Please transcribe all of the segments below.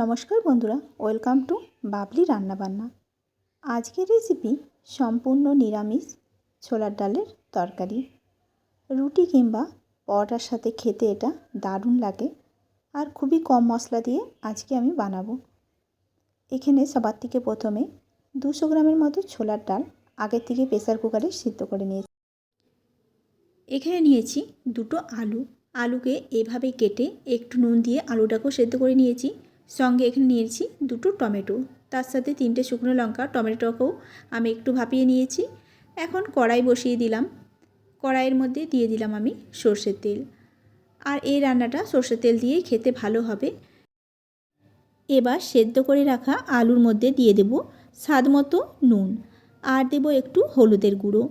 নমস্কার বন্ধুরা, welcome to Babli রান্নাবান্না। আজকের রেসিপি সম্পূর্ণ নিরামিষ ছোলার ডালের তরকারি। রুটি কিংবা পরোটার সাথে খেতে এটা দারুণ লাগে আর খুবই কম মশলা দিয়ে আজকে আমি বানাবো। এখানে সবার থেকে প্রথমে দুশো গ্রামের মতো ছোলার ডাল আগের থেকে প্রেসার কুকারে সিদ্ধ করে নিয়েছি। এখানে নিয়েছি দুটো আলু। আলুকে এভাবে কেটে একটু নুন দিয়ে আলুটাকেও সেদ্ধ করে নিয়েছি। সঙ্গে এখানে নিয়েছি দুটো টমেটো। তার সাথে তিনটে শুকনো লঙ্কা টমেটোকেও আমি একটু ভাপিয়ে নিয়েছি। এখন কড়াই বসিয়ে দিলাম। কড়াইয়ের মধ্যে দিয়ে দিলাম আমি সর্ষের তেল। আর এই রান্নাটা সর্ষের তেল দিয়েই খেতে ভালো হবে। এবার সেদ্ধ করে রাখা আলুর মধ্যে দিয়ে দেব স্বাদ মতো নুন। আর দেব একটু হলুদের গুঁড়ো।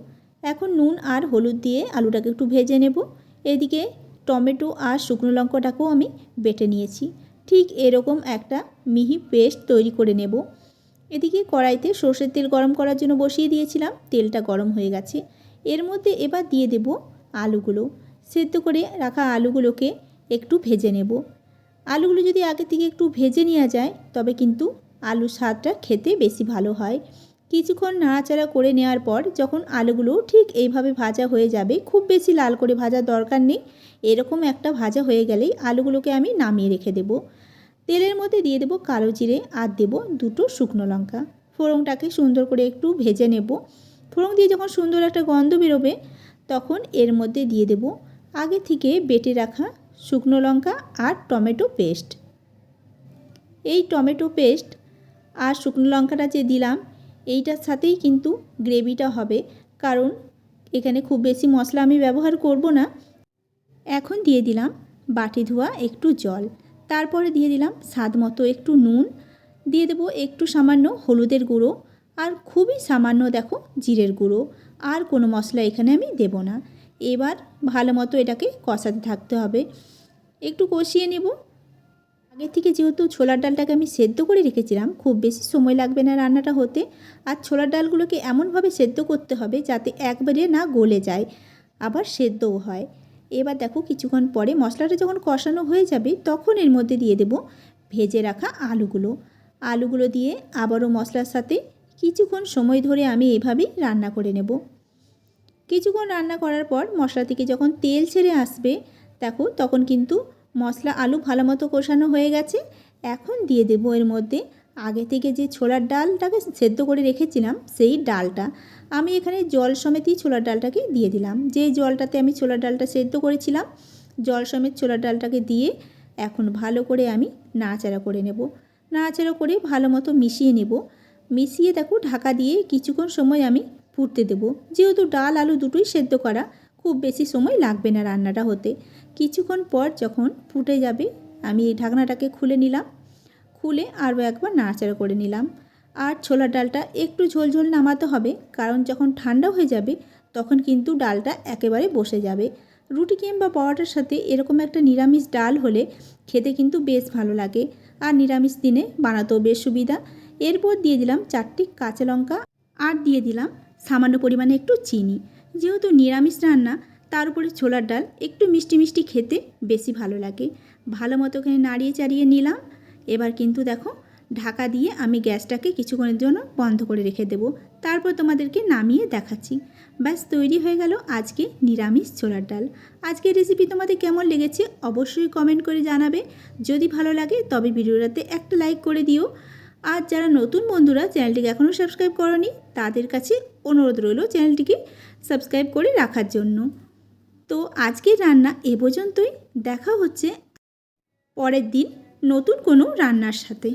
এখন নুন আর হলুদ দিয়ে আলুটাকে একটু ভেজে নেব। এদিকে টমেটো আর শুকনো লঙ্কাটাকেও আমি বেটে নিয়েছি। ঠিক এরকম একটা মিহি পেস্ট তৈরি করে নেব। এদিকে কড়াইতে সর্ষের তেল গরম করার জন্য বসিয়ে দিয়েছিলাম। তেলটা গরম হয়ে গেছে। এর মধ্যে এবার দিয়ে দেব আলুগুলো। সেদ্ধ করে রাখা আলুগুলোকে একটু ভেজে নেব। আলুগুলো যদি আগে থেকে একটু ভেজে নেওয়া যায়, তবে কিন্তু আলুর স্বাদটা খেতে বেশি ভালো হয়। কিছুক্ষণ নাড়াচাড়া করে নেওয়ার পর যখন আলুগুলো ঠিক এইভাবে ভাজা হয়ে যাবে, খুব বেশি লাল করে ভাজার দরকার নেই। এরকম একটা ভাজা হয়ে গেলেই আলুগুলোকে আমি নামিয়ে রেখে দেব। তেলের মধ্যে দিয়ে দেব কালো জিরে আর দেব দুটো শুকনো লঙ্কা। ফোড়নটাকে সুন্দর করে একটু ভেজে নেব। ফোড়ন দিয়ে যখন সুন্দর একটা গন্ধ বেরোবে, তখন এর মধ্যে দিয়ে দেব আগে থেকে বেটে রাখা শুকনো লঙ্কা আর টমেটো পেস্ট। এই টমেটো পেস্ট আর শুকনো লঙ্কাটা যে দিলাম এইটার সাথেই কিন্তু গ্রেভিটা হবে। কারণ এখানে খুব বেশি মশলা আমি ব্যবহার করব না। এখন দিয়ে দিলাম বাটি ধোয়া একটু জল। তারপরে দিয়ে দিলাম স্বাদ মতো একটু নুন। দিয়ে দেবো একটু সামান্য হলুদের গুঁড়ো। আর খুবই সামান্য দেখো জিরের গুঁড়ো। আর কোনো মশলা এখানে আমি দেব না। এবার ভালো মতো এটাকে কষাতে থাকতে হবে। একটু কষিয়ে নেব। আগে থেকে যেহেতু ছোলার ডালটাকে আমি সেদ্ধ করে রেখেছিলাম, খুব বেশি সময় লাগবে না রান্নাটা হতে। আর ছোলার ডালগুলোকে এমনভাবে সেদ্ধ করতে হবে যাতে একবারে না গলে যায়, আবার সেদ্ধও হয়। এবার দেখো কিছুক্ষণ পরে মশলাটা যখন কষানো হয়ে যাবে, তখন এর মধ্যে দিয়ে দেব ভেজে রাখা আলুগুলো। আলুগুলো দিয়ে আবারও মশলার সাথে কিছুক্ষণ সময় ধরে আমি এভাবেই রান্না করে নেব। কিছুক্ষণ রান্না করার পর মশলা থেকে যখন তেল ছেড়ে আসবে, দেখো তখন কিন্তু মশলা আলু ভালো মতো কষানো হয়ে গেছে। এখন দিয়ে দেবো এর মধ্যে আগে থেকে যে ছোলার ডালটাকে সেদ্ধ করে রেখেছিলাম সেই ডালটা। আমি এখানে জল সমেতই ছোলার ডালটাকে দিয়ে দিলাম। যে জলটাতে আমি ছোলার ডালটা সেদ্ধ করেছিলাম, জল সমেত ছোলার ডালটাকে দিয়ে এখন ভালো করে আমি নাড়াচাড়া করে নেব। নাড়াচাড়া করে ভালো মতো মিশিয়ে নেব। মিশিয়ে দেখো ঢাকা দিয়ে কিছুক্ষণ সময় আমি ফুটতে দেব। যেহেতু ডাল আলু দুটোই সেদ্ধ করা খুব বেশি সময় লাগবে না রান্নাটা হতে। কিছুক্ষণ পর যখন ফুটে যাবে, আমি এই ঢাকনাটাকে খুলে নিলাম। খুলে আরও একবার নাড়াচাড়া করে নিলাম। আর ছোলার ডালটা একটু ঝোলঝোল নামাতে হবে, কারণ যখন ঠান্ডা হয়ে যাবে, তখন কিন্তু ডালটা একেবারে বসে যাবে। রুটি কিংবা পরোটার সাথে এরকম একটা নিরামিষ ডাল হলে খেতে কিন্তু বেশ ভালো লাগে। আর নিরামিষ দিনে বানাতেও বেশ সুবিধা। এরপর দিয়ে দিলাম চারটি কাঁচা লঙ্কা আর দিয়ে দিলাম সামান্য পরিমাণে একটু চিনি। যেহেতু নিরামিষ রান্না, তার উপরে ছোলার ডাল একটু মিষ্টি মিষ্টি খেতে বেশি ভালো লাগে। ভালো মতো ওখানে নাড়িয়ে চাড়িয়ে নিলাম। এবার কিন্তু দেখো, ঢাকা দিয়ে আমি গ্যাসটাকে কিছুক্ষণের জন্য বন্ধ করে রেখে দেবো। তারপর তোমাদেরকে নামিয়ে দেখাচ্ছি। ব্যাস, তৈরি হয়ে গেল আজকে নিরামিষ ছোলার ডাল। আজকের রেসিপি তোমাদের কেমন লেগেছে অবশ্যই কমেন্ট করে জানাবে। যদি ভালো লাগে তবে ভিডিওটাতে একটা লাইক করে দিও। আর যারা নতুন বন্ধুরা চ্যানেলটিকে এখনও সাবস্ক্রাইব করনি, তাদের কাছে অনুরোধ রইল চ্যানেলটিকে সাবস্ক্রাইব করে রাখার জন্য। তো আজকের রান্না এ পর্যন্তই। দেখা হচ্ছে পরের দিন নতুন কোনো রান্নার সাথে।